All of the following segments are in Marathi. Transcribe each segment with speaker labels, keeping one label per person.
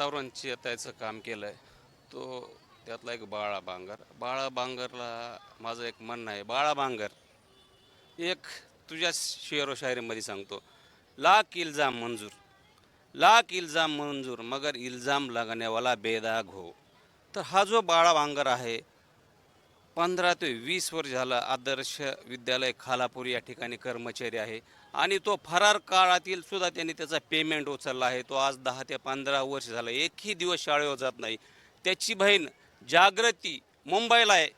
Speaker 1: वातावरण चेतायचं काम केलं आहे तो त्यातला एक बाळा बांगर. बाळा बांगरला माझं एक म्हणणं आहे बाळा बांगर एक तुझ्या शेरो शायरीमध्ये सांगतो. लाख इल्जाम मंजूर. लाख इल्जाम मंजूर मगर इल्जाम लागण्यावाला बेदाग हो. तर हा जो बाळा बांगर आहे पंधरा ते वीस वर्ष झालं आदर्श विद्यालय खालापूर या ठिकाणी कर्मचारी आहे. आणि तो फरार काळातील सुद्धा त्यांनी त्याचा पेमेंट उचलला आहे. तो आज दहा ते पंधरा वर्ष झालं. एकही दिवस शाळेवर जात नाही. त्याची बहीण जागृती मुंबईला आहे.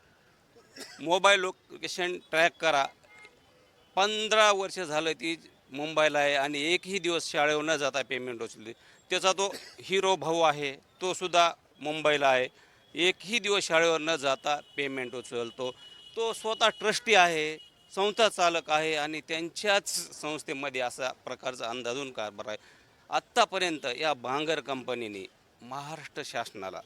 Speaker 1: मोबाईल लोकेशन ट्रॅक करा. पंधरा वर्ष झालं ती मुंबईला आहे आणि एकही दिवस शाळेवर न जाता पेमेंट उचलली. त्याचा तो हिरो भाऊ आहे. तो सुद्धा मुंबईला आहे. एकही दिवस शाळेवर न जाता पेमेंट उचलतो. तो स्वतः ट्रस्टी आहे संस्था चालक आहे आणि त्यांच्याच संस्थेमध्ये असा प्रकारचा अंदाजून कारभार आहे. आत्तापर्यंत या भांगर कंपनीने महाराष्ट्र शासनाला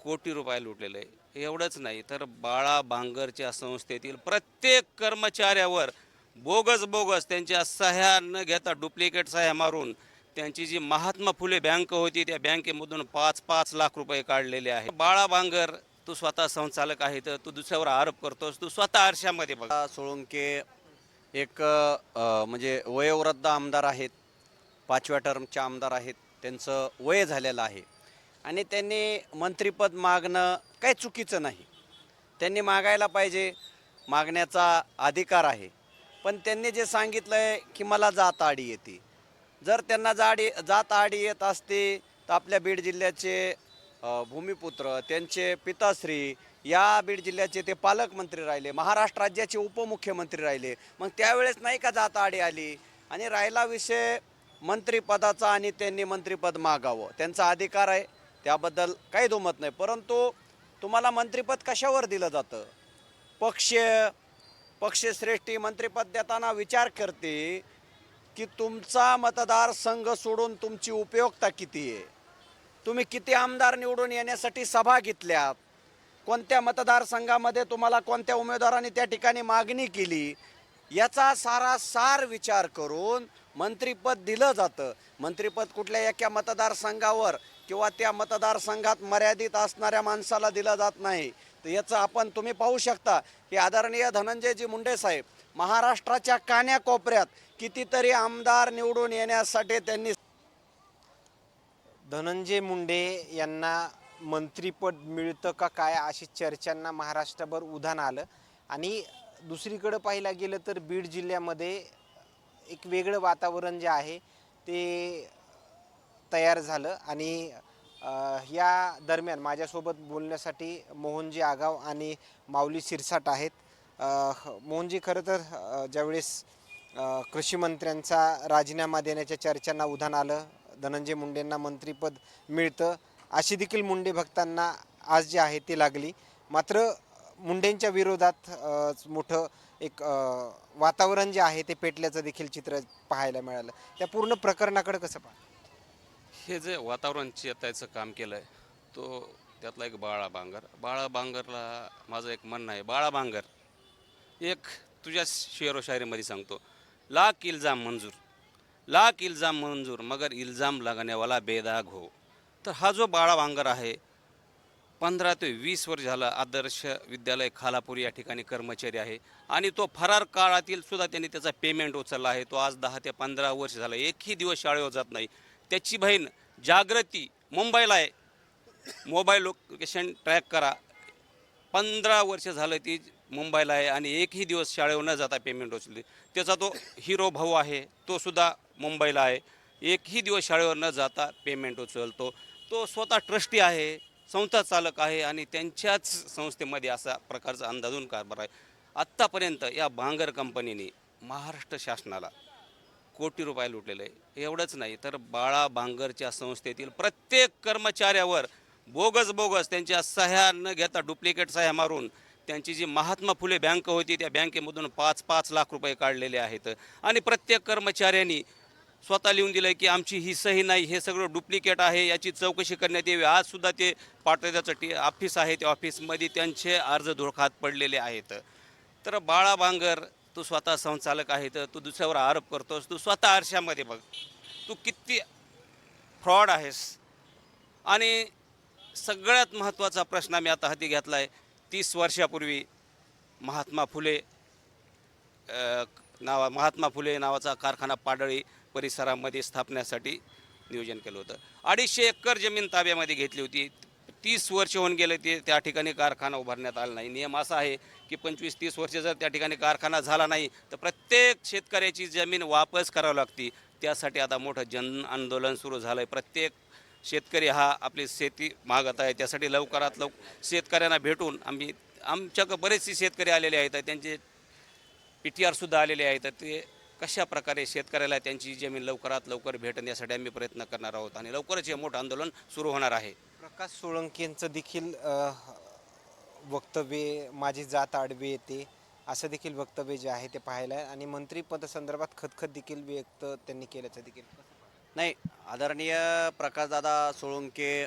Speaker 1: कोटी रुपये लुटलेले आहे. एवढंच नाही तर बाळा भांगरच्या संस्थेतील प्रत्येक कर्मचाऱ्यावर बोगस बोगस त्यांच्या सह्या न घेता डुप्लिकेट सह्या मारून त्यांची जी महात्मा फुले बँक होती त्या बँकेमधून पाच पाच लाख रुपये काढलेले आहे बाळा बांगर तू स्वतः संचालक आहे तर तू दुसऱ्यावर आरोप करतोस. तू स्वतः आरशामध्ये बघा.
Speaker 2: सोळंके एक म्हणजे वयोवृद्ध आमदार आहेत. पाचव्या टर्मचे आमदार आहेत. त्यांचं वय झालेलं आहे. आणि त्यांनी मंत्रिपद मागणं काही चुकीचं नाही. त्यांनी मागायला पाहिजे मागण्याचा अधिकार आहे. पण त्यांनी जे सांगितलं आहे की मला जात आडी येते. जर त्यांना जाडी जात आडी येत असते तर आपल्या बीड जिल्ह्याचे भूमिपुत्र त्यांचे पिताश्री या बीड जिल्ह्याचे ते पालकमंत्री राहिले महाराष्ट्र राज्याचे उपमुख्यमंत्री राहिले. मग त्यावेळेस नाही का जात आडी आली? आणि राहिला विषय मंत्रिपदाचा आणि त्यांनी मंत्रिपद मागावं. त्यांचा अधिकार आहे. त्याबद्दल काही दुमत नाही. परंतु तुम्हाला मंत्रिपद कशावर दिलं जातं? पक्ष पक्षश्रेष्ठी मंत्रिपद देताना विचार करते की तुमचा मतदारसंघ सोडून तुमची उपयोगता किती आहे? तुम्ही किती आमदार निवडून येण्यासाठी सभा घेतल्यात? कोणत्या मतदारसंघामध्ये तुम्हाला कोणत्या उमेदवारांनी त्या ठिकाणी मागणी केली? याचा सारा सार विचार करून मंत्रिपद दिलं जातं. मंत्रिपद कुठल्या एका मतदारसंघावर किंवा त्या मतदारसंघात मर्यादित असणाऱ्या माणसाला दिलं जात नाही. तर याचं आपण तुम्ही पाहू शकता की आदरणीय धनंजयजी मुंडे साहेब महाराष्ट्राच्या कान्याकोपऱ्यात कितीतरी आमदार निवडून येण्यासाठी त्यांनी
Speaker 3: धनंजय मुंडे यांना मंत्रीपद मिळतं का काय अशी चर्चांना महाराष्ट्रभर उधाण आलं. आणि दुसरीकडं पाहायला गेलं तर बीड जिल्ह्यामध्ये एक वेगळं वातावरण जे आहे ते तयार झालं. आणि या दरम्यान माझ्यासोबत बोलण्यासाठी मोहनजी आगाव आणि माऊली सिरसाट आहेत. मोहनजी खरं तर ज्यावेळेस कृषी मंत्र्यांचा राजीनामा देण्याच्या चर्चांना उधाण आलं. धनंजय मुंडेंना मंत्रिपद मिळतं. अशी देखील मुंडे भक्तांना आज जे आहे ती लागली. मात्र मुंडेंच्या विरोधात मोठं एक वातावरण जे आहे ते पेटल्याचं देखील चित्र पाहायला मिळालं. त्या पूर्ण प्रकरणाकडे कसं पाहा
Speaker 1: हे जे वातावरण चेतायचं काम केलं आहे तो त्यातला एक बाळा बांगर. बाळा बांगरला माझं एक म्हणणं आहे. बाळा बांगर एक तुझ्या शेरो शायरीमध्ये सांगतो. लाख इल्जाम मंजूर. लाख इल्जाम मंजूर मगर इल्जाम लगानेवाला बेदाग हो. तर हा जो बाळावांगर आहे पंधरा ते वीस वर्ष झालं आदर्श विद्यालय खालापूर या ठिकाणी कर्मचारी आहे. आणि तो फरार काळातील सुद्धा त्यांनी त्याचा पेमेंट उचलला आहे. तो आज दहा ते पंधरा वर्ष झालं. एकही दिवस शाळेवर जात नाही. त्याची बहीण जागृती मुंबईला आहे. मोबाईल लोकेशन ट्रॅक करा. पंधरा वर्ष झालं ती मुंबईला आहे आणि एकही दिवस शाळेवर न जाता पेमेंट उचलली. त्याचा तो हिरो भाऊ आहे तो सुद्धा मुंबईला आहे. एकही दिवस शाळेवर न जाता पेमेंट उचलतो. तो स्वतः ट्रस्टी आहे संस्था चालक आहे आणि त्यांच्याच संस्थेमध्ये असा प्रकारचा अंदाजून कारभार आहे. आत्तापर्यंत या बांगर कंपनीने महाराष्ट्र शासनाला कोटी रुपये लुटलेले आहे. एवढंच नाही तर बाळा बांगरच्या संस्थेतील प्रत्येक कर्मचाऱ्यावर बोगस बोगस त्यांच्या सह्या न घेता डुप्लिकेट सह्या मारून त्यांची जी महात्मा फुले बँक होती त्या बँकेमधून पाच पाच लाख रुपये काढलेले आहेत. आणि प्रत्येक कर्मचाऱ्यांनी स्वतः लिहून दिलं की आमची ही सही नाही हे सगळं डुप्लिकेट आहे याची चौकशी करण्यात यावी. आजसुद्धा ते पाटोद्याचं टी ऑफिस आहे त्या ऑफिसमध्ये त्यांचे अर्ज धोखात पडलेले आहेत. तर बाळा बांगर तू स्वतः संचालक आहे तर तू दुसऱ्यावर आरोप करतोस तू स्वतः आरशामध्ये बघ. तू किती फ्रॉड आहेस. आणि सगळ्यात महत्त्वाचा प्रश्न आम्ही आता हाती घेतला आहे तीस वर्षापूर्वी महात्मा फुले नावा महात्मा फुले नावाचा कारखाना पाडळी परिसरामध्ये स्थापण्यासाठी नियोजन केलं होतं. अडीचशे एकर जमीन ताब्यामध्ये घेतली होती. तीस वर्ष होऊन गेले ते त्या ठिकाणी कारखाना उभारण्यात आला नाही. नियम असा आहे की पंचवीस तीस वर्ष जर त्या ठिकाणी कारखाना झाला नाही तर प्रत्येक शेतकऱ्याची जमीन वापस करावी लागती. त्यासाठी आता मोठं जन आंदोलन सुरू झालं आहे प्रत्येक शेतकरी हा आपली शेती मागत आहे त्यासाठी लवकरात लवकर शेतकऱ्यांना भेटून आम्ही आमच्याकडे बरेचसे शेतकरी आलेले आहेत त्यांचे पी टी आरसुद्धा आलेले आहेत ते कशा प्रकारे शेतकऱ्याला त्यांची जमीन लवकरात लवकर भेटन यासाठी आम्ही प्रयत्न करणार आहोत आणि लवकरच हे मोठं आंदोलन सुरू होणार आहे.
Speaker 3: प्रकाश सोळंकेंचं देखील वक्तव्य माझी जात आडवी येते असं देखील वक्तव्य जे आहे ते पाहायला आहे आणि मंत्रिपदासंदर्भात खतखत देखील व्यक्त त्यांनी केल्याचं देखील.
Speaker 2: नाही आदरणीय प्रकाशदादा सोळंके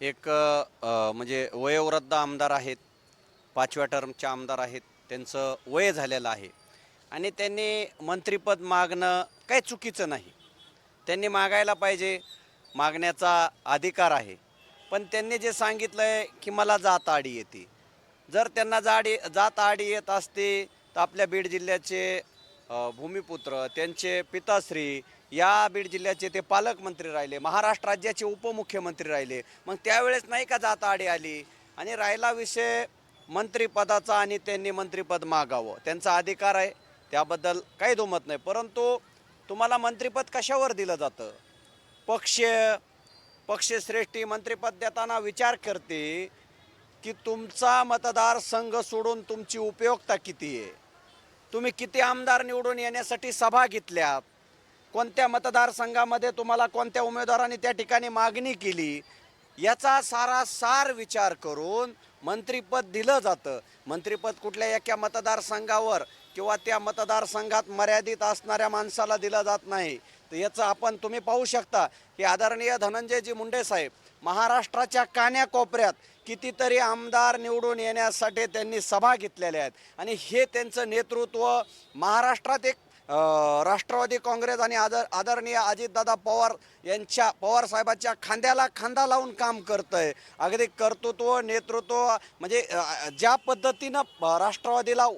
Speaker 2: एक अ, म्हणजे वयोवृद्ध आमदार आहेत पाचव्या टर्मचे आमदार आहेत त्यांचं वय झालेलं आहे. आणि त्यांनी मंत्रिपद मागणं काही चुकीचं नाही. त्यांनी मागायला पाहिजे मागण्याचा अधिकार आहे. पण त्यांनी जे सांगितलं आहे की मला जात आडी येते. जर त्यांना जाडी जात आडी येत असते तर आपल्या बीड जिल्ह्याचे अ, भूमिपुत्र त्यांचे पिताश्री या बीड जिल्ह्याचे ते पालकमंत्री राहिले महाराष्ट्र राज्याचे उपमुख्यमंत्री राहिले. मग त्यावेळेस नाही का जात आडी आली? आणि राहिला विषय मंत्रिपदाचा आणि त्यांनी मंत्रिपद मागावं. त्यांचा अधिकार आहे. त्याबद्दल काही दुमत नाही. परंतु तुम्हाला मंत्रिपद कशावर दिलं जातं? पक्ष पक्षश्रेष्ठी मंत्रिपद देताना विचार करते की तुमचा मतदारसंघ सोडून तुमची उपयोगिता किती आहे? तुम्ही किती आमदार निवडून येण्यासाठी सभा घेतल्यात कोणत्या मतदारसंघामध्ये तुम्हाला कोणत्या उमेदवारांनी त्या ठिकाणी मागणी केली याचा सारा सार विचार करून मंत्रिपद दिलं जातं. मंत्रिपद कुठल्या एका मतदारसंघावर किंवा त्या मतदारसंघात मर्यादित असणाऱ्या माणसाला दिलं जात नाही. तर याचं आपण तुम्ही पाहू शकता. की आदरणीय धनंजयजी मुंडे साहेब महाराष्ट्राच्या कान्याकोपऱ्यात कितीतरी आमदार निवडून येण्यासाठी त्यांनी सभा घेतलेल्या आहेत. आणि हे त्यांचं नेतृत्व महाराष्ट्रात एक राष्ट्रवादी काँग्रेस आणि आदर आदरणीय अजितदादा पवार यांच्या पवार साहेबाच्या खांद्याला खांदा लावून काम करतं आहे अगदी कर्तृत्व नेतृत्व म्हणजे ज्या पद्धतीनं राष्ट्रवादीला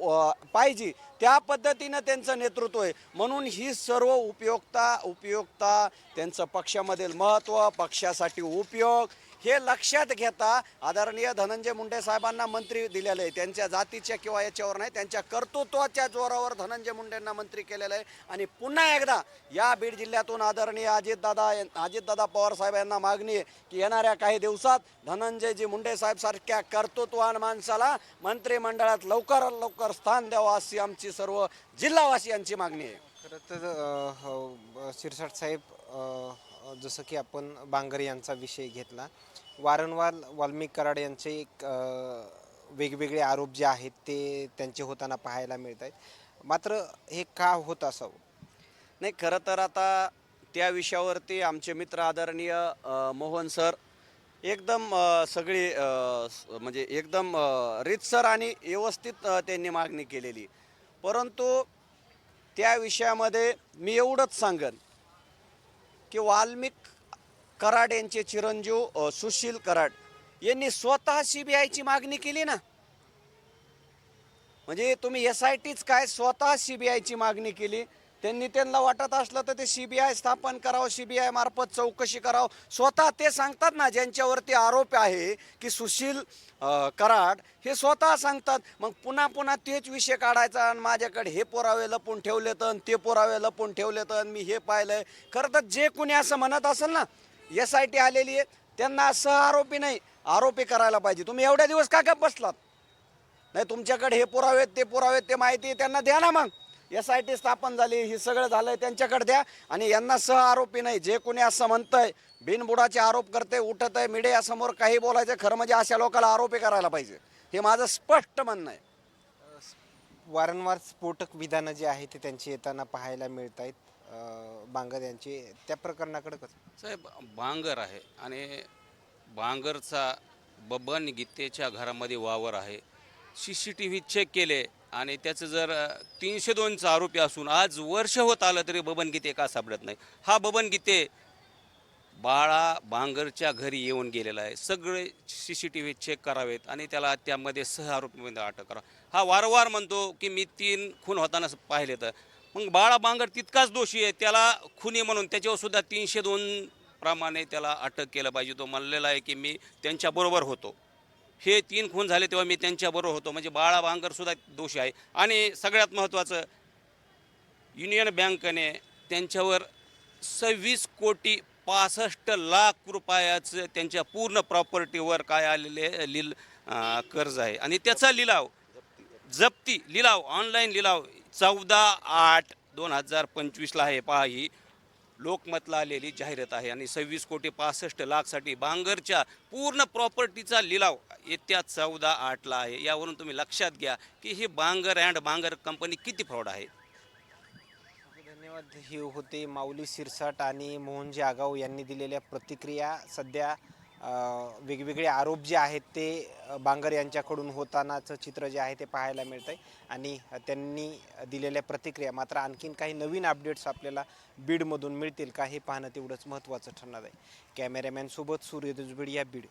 Speaker 2: पाहिजे त्या पद्धतीनं त्यांचं नेतृत्व आहे. म्हणून ही सर्व उपयोगता उपयोगता त्यांचं पक्षामधील महत्त्व पक्षासाठी उपयोग हे लक्षात घेता आदरणीय धनंजय मुंडे साहेबांना मंत्री दिलेलं आहे. त्यांच्या जातीच्या किंवा याच्यावर नाही त्यांच्या कर्तृत्वाच्या जोरावर धनंजय मुंडेंना मंत्री केलेलं आहे. आणि पुन्हा एकदा या बीड जिल्ह्यातून आदरणीय अजितदादा अजितदादा पवार साहेब यांना मागणी आहे की येणाऱ्या काही दिवसात धनंजयजी मुंडे साहेब सारख्या कर्तृत्वान माणसाला मंत्रिमंडळात लवकरात लवकर स्थान द्यावं अशी आमची सर्व जिल्हावासियांची मागणी आहे.
Speaker 3: खरं तर ह, शिरसाट साहेब जसं की आपण बांगर यांचा विषय घेतला वारंवार वाल्मिक कराड यांचे एक वेगवेगळे आरोप जे आहेत ते त्यांचे होताना पाहायला मिळत आहेत मात्र हे का होत असावं?
Speaker 2: नाही खरं तर आता त्या विषयावरती आमचे मित्र आदरणीय मोहन सर एकदम सगळी म्हणजे एकदम रीतसर आणि व्यवस्थित त्यांनी मागणी केलेली. परंतु त्या विषयामध्ये मी एवढंच सांगन की वाल्मिक कराड यांचे चिरंजीव सुशील कराड यांनी स्वतः सी बी आयची मागणी केली ना. म्हणजे तुम्ही एस आय टीच काय स्वतः सी बी आयची मागणी केली? त्यांनी त्यांना वाटत असलं तर ते सी बी आय स्थापन करावं सी बी आय मार्फत चौकशी करावं. स्वतः ते सांगतात ना ज्यांच्यावरती आरोप आहे की सुशील कराड हे स्वतः सांगतात. मग पुन्हा पुन्हा तेच विषय काढायचा आणि माझ्याकडे हे पुरावे लपून ठेवले तर ते पुरावे लपून ठेवले तर मी हे पाहिलंय. खरं तर जे कुणी असं म्हणत असेल ना एस आय टी आलेली आहे त्यांना सह आरोपी नाही. आरोपी करायला पाहिजे. तुम्ही एवढ्या दिवस का गप बसलात? नाही तुमच्याकडे हे पुरावे ते पुरावे ते माहिती त्यांना द्या ना मग. एस आय टी स्थापन झाली हे सगळं झालंय त्यांच्याकडे द्या. आणि यांना सह आरोपी नाही जे कोणी असं म्हणतंय बिनबुडाचे आरोप करते उठत आहे मीडियासमोर काही बोलायचं खरं म्हणजे अशा लोकांना आरोपी करायला पाहिजे. हे माझं स्पष्ट म्हणणं आहे.
Speaker 3: वारंवार स्फोटक विधानं जे आहे ते त्यांची येताना पाहायला मिळत आहेत बांगर यांची त्या प्रकरणाकडे कसं?
Speaker 1: साहेब बांगर आहे आणि बांगरचा बबन गीतेच्या घरामध्ये वावर आहे. C C T V check केले आणि त्याचं जर तीनशे दोनचा आरोपी असून आज वर्ष होत आलं तरी बबन गीते का सापडत नाही. हा बबन गीते बाळा बांगरच्या घरी येऊन गेलेला आहे. सगळे C C T V check करावेत आणि त्याला त्यामध्ये सह आरोपीमध्ये अटक करा. हा वारंवार म्हणतो की मी तीन खून होताना पाहिले तर. मग बाळा बांगर तितकाच दोषी आहे त्याला खुनी म्हणून त्याच्यावर सुद्धा तीनशे दोन प्रमाणे त्याला अटक केलं पाहिजे. तो म्हणलेला आहे की मी त्यांच्याबरोबर होतो. हे तीन खून झाले तेव्हा मी त्यांच्याबरोबर होतो. म्हणजे बाळा भांगरसुद्धा दोषी आहे. आणि सगळ्यात महत्त्वाचं युनियन बँकेने त्यांच्यावर सव्वीस कोटी पासष्ट लाख रुपयाचं त्यांच्या पूर्ण प्रॉपर्टीवर काय आलेले लिल कर्ज आहे. आणि त्याचा लिलाव जप्ती लिलाव ऑनलाईन लिलाव चौदा आठ दोन हजार पंचवीसला आहे. पहा ही लोकमतला आलेली जाहिरात आहे. आणि सव्वीस कोटी पासष्ट लाखसाठी बांगरच्या पूर्ण प्रॉपर्टीचा लिलाव येत्या चौदा आठला आहे. यावरून तुम्ही लक्षात घ्या की ही बांगर अँड बांगर कंपनी किती फ्रॉड आहे.
Speaker 3: धन्यवाद. हे होते माऊली सिरसाट आणि मोहनजी आगाव यांनी दिलेल्या प्रतिक्रिया. सध्या वेगवेगळे आरोप जे आहेत ते बांगर यांच्याकडून होतानाचं चित्र जे आहे ते पाहायला मिळतं आहे आणि त्यांनी दिलेल्या प्रतिक्रिया मात्र आणखीन काही नवीन अपडेट्स आपल्याला बीडमधून मिळतील का हे पाहणं तेवढंच महत्त्वाचं ठरणार आहे. कॅमेरामॅनसोबत सूर्य दुजबीड या बीड.